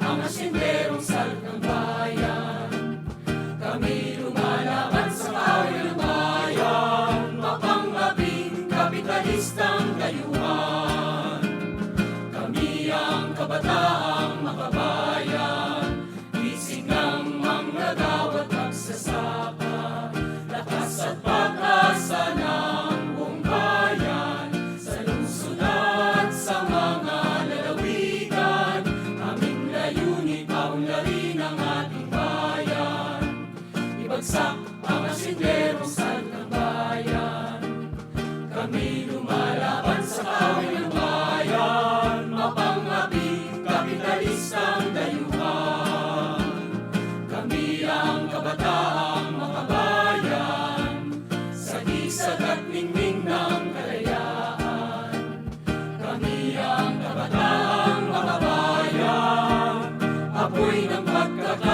ang asinderong sal. ipaunlarin ang ating bayan. Ibagsak ang asinderong sal ng bayan. Kami lumalaban sa kawin ng bayan, mapangabi kapitalistang dayuhan. Kami ang kabataang makabayan, sa gisag at ningning ng kalayaan. Kami ang kabataang Uy ng pagkaka